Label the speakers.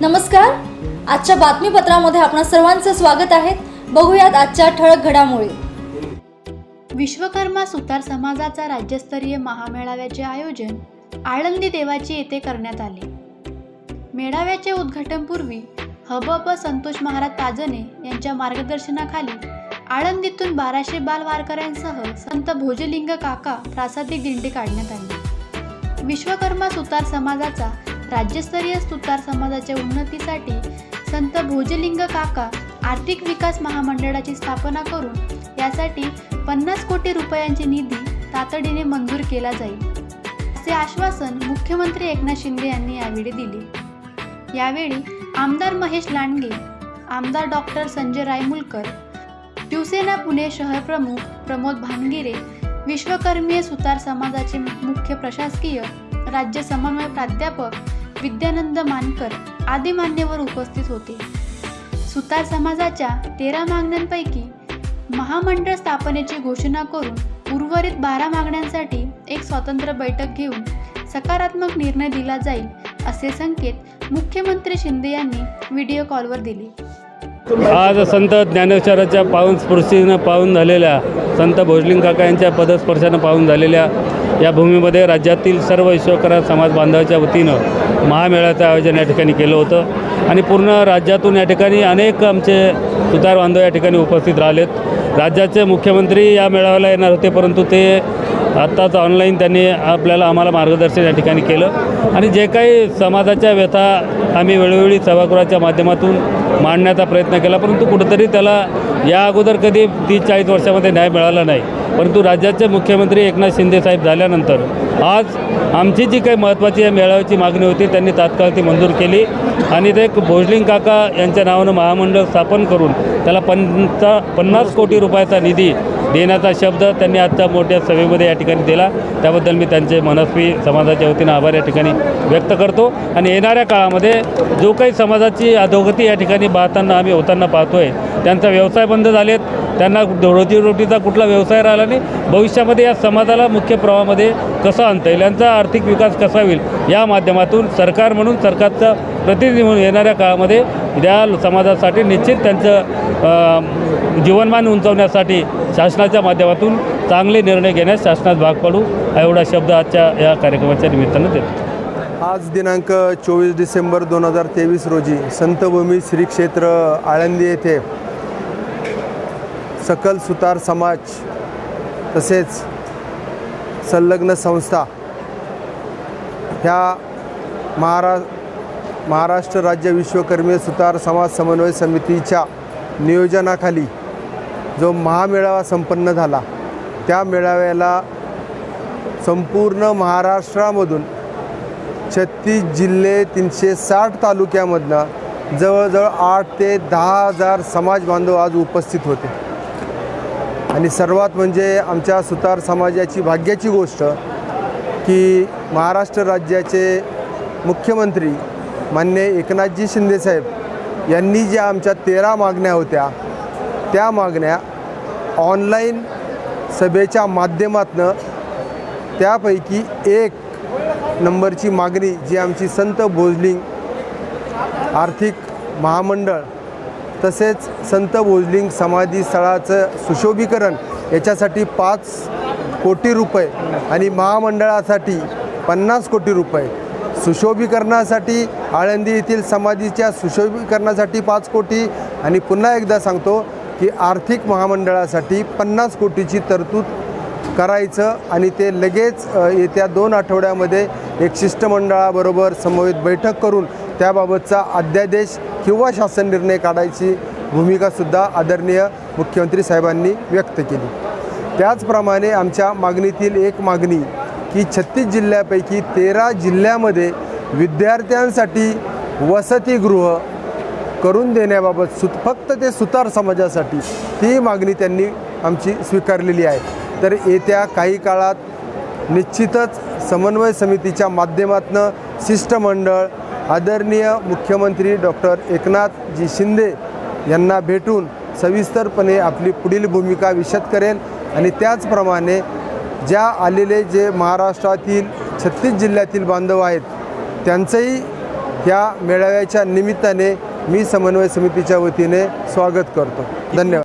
Speaker 1: नमस्कार. आजच्या बातमीपत्रामध्ये आपण सर्वांचं स्वागत आहे. बघूयात आजच्या ठळक घडामोडी.
Speaker 2: विश्वकर्मा सुतार समाजाचा राज्यस्तरीय महामेळाव्याचे आयोजन आळंदी देवाची येथे करण्यात आले. मेळाव्याचे उद्घाटनपूर्वी हबप संतोष महाराज ताजने यांच्या मार्गदर्शनाखाली आळंदीतून बाराशे बाल वारकऱ्यांसह संत भोजलिंग काका प्रासादिक दिंडी काढण्यात आली. विश्वकर्मा सुतार समाजाचा राज्यस्तरीय सुतार समाजाच्या उन्नतीसाठी संत भोजलिंग काका आर्थिक विकास महामंडळाची स्थापना करून यासाठी पन्नास कोटी रुपयांची निधी तातडीने मंजूर केला जाईल असे आश्वासन मुख्यमंत्री एकनाथ शिंदे यांनी यावेळी दिले. यावेळी आमदार महेश लांडगे आमदार डॉक्टर संजय रायमुलकर शिवसेना पुणे शहर प्रमुख प्रमोद भानगिरे विश्वकर्मीय सुतार समाजाचे मुख्य प्रशासकीय राज्य समन्वय प्राध्यापक विद्यानंद मानकर आदी मान्यवर उपस्थित होते. सुतार समाजाच्या तेरा मागण्यांपैकी महामंडळ स्थापनेची घोषणा करून उर्वरित बारा मागण्यांसाठी एक स्वतंत्र बैठक घेऊन सकारात्मक निर्णय दिला जाईल असे संकेत मुख्यमंत्री शिंदे यांनी व्हिडिओ कॉलवर दिले.
Speaker 3: आज संत ज्ञानेश्वराच्या पावन स्पर्शीनं पाहून झालेल्या संत भोजलिंग काका यांच्या पदस्पर्शानं पाहून झालेल्या या भूमीमध्ये राज्यातील सर्व विश्वकरा समाज बांधवाच्या वतीनं महामेळ्याचं आयोजन या ठिकाणी केलं होतं. आणि पूर्ण राज्यातून या ठिकाणी अनेक आमचे सुतार बांधव या ठिकाणी उपस्थित राहिलेत. राज्याचे मुख्यमंत्री या मेळाव्याला येणार होते परंतु ते आत्ताच ऑनलाईन त्यांनी आपल्याला आम्हाला मार्गदर्शन या ठिकाणी केलं. आणि जे काही समाजाच्या व्यथा आम्ही वेळोवेळी सभागृहाच्या माध्यमातून मांडण्याचा प्रयत्न केला परंतु कुठंतरी त्याला या अगोदर कधी तीस चाळीस वर्षामध्ये न्याय मिळाला नाही. परंतु राज्याचे मुख्यमंत्री एकनाथ शिंदे साहेब झाल्यानंतर आज आमची जी काही महत्त्वाची या मेळाव्याची मागणी होती त्यांनी तात्काळ ती मंजूर केली. आणि ते भोजलिंग काका यांच्या नावानं महामंडळ स्थापन करून त्याला पंचा पन्नास कोटी रुपयाचा निधी देण्याचा शब्द त्यांनी आजच्या मोठ्या सभेमध्ये या ठिकाणी दिला. त्याबद्दल मी त्यांचे मनस्वी समाजाच्या वतीनं आभार या ठिकाणी व्यक्त करतो. आणि येणाऱ्या काळामध्ये जो काही समाजाची अधोगती या ठिकाणी पाहताना आम्ही होताना पाहतोय त्यांचा व्यवसाय बंद झालेत. त्यांना रोजीरोटीचा कुठला व्यवसाय राहिला नाही. भविष्यामध्ये या समाजाला मुख्य प्रवाहामध्ये कसं आणता येईल? यांचा आर्थिक विकास कसा होईल? या माध्यमातून सरकार म्हणून सरकारचा प्रतिनिधी म्हणून येणाऱ्या काळामध्ये या समाजासाठी निश्चित त्यांचं जीवनमान उंचवण्यासाठी शासनाच्या माध्यमातून चांगले निर्णय घेण्यास शासनात भाग पाडू एवढा शब्द आजच्या या कार्यक्रमाच्या निमित्तानं देतो.
Speaker 4: आज दिनांक चोवीस डिसेंबर दोन हजार तेवीस रोजी संतभूमी श्री क्षेत्र आळंदी येथे सकल सुतार समाज तसेच संलग्न संस्था ह्या महारा महाराष्ट्र राज्य विश्वकर्मी सुतार समाज समन्वय समितीच्या नियोजनाखाली जो महामेळावा संपन्न झाला त्या मेळाव्याला संपूर्ण महाराष्ट्रामधून छत्तीस जिल्हे तीनशे साठ तालुक्यामधनं जवळजवळ आठ ते दहा हजार समाज बांधव आज उपस्थित होते. आणि सर्वात म्हणजे आमच्या सुतार समाजाची भाग्याची गोष्ट की महाराष्ट्र राज्याचे मुख्यमंत्री मान्य एकनाथजी शिंदेसाहेब यांनी ज्या आमच्या तेरा मागण्या होत्या त्या मागण्या ऑनलाईन सभेच्या माध्यमातनं त्यापैकी एक नंबरची मागणी जी आमची संत भोजलिंग आर्थिक महामंडळ तसेच संत भोजलिंग समाधी स्थळाचं सुशोभीकरण याच्यासाठी पाच कोटी रुपये आणि महामंडळासाठी पन्नास कोटी रुपये. सुशोभीकरणासाठी आळंदी येथील समाधीच्या सुशोभीकरणासाठी पाच कोटी आणि पुन्हा एकदा सांगतो की आर्थिक महामंडळासाठी पन्नास कोटीची तरतूद करायचं आणि ते लगेच येत्या दोन आठवड्यामध्ये एक शिष्टमंडळाबरोबर समवेत बैठक करून त्याबाबतचा अध्यादेश किंवा शासन निर्णय काढायची भूमिकासुद्धा आदरणीय मुख्यमंत्री साहेबांनी व्यक्त केली. त्याचप्रमाणे आमच्या मागणीतील एक मागणी की छत्तीस जिल्ह्यापैकी तेरा जिल्ह्यामध्ये विद्यार्थ्यांसाठी वसतिगृह करून देण्याबाबत सुत फक्त ते सुतार समाजासाठी ती मागणी त्यांनी आमची स्वीकारलेली आहे. तर येत्या काही काळात निश्चितच समन्वय समितीच्या माध्यमातून शिष्टमंडळ आदरणीय मुख्यमंत्री डॉक्टर एकनाथजी शिंदे यांना भेटून सविस्तरपणे आपली पुढील भूमिका विशद करेल आणि त्याचप्रमाणे ज्या आलेले जे महाराष्ट्रातील छत्तीस जिल्ह्यातील बांधव आहेत त्यांचंही या मेळाव्याच्या निमित्ताने मी समन्वय समितीच्या वतीने स्वागत करतो. धन्यवाद.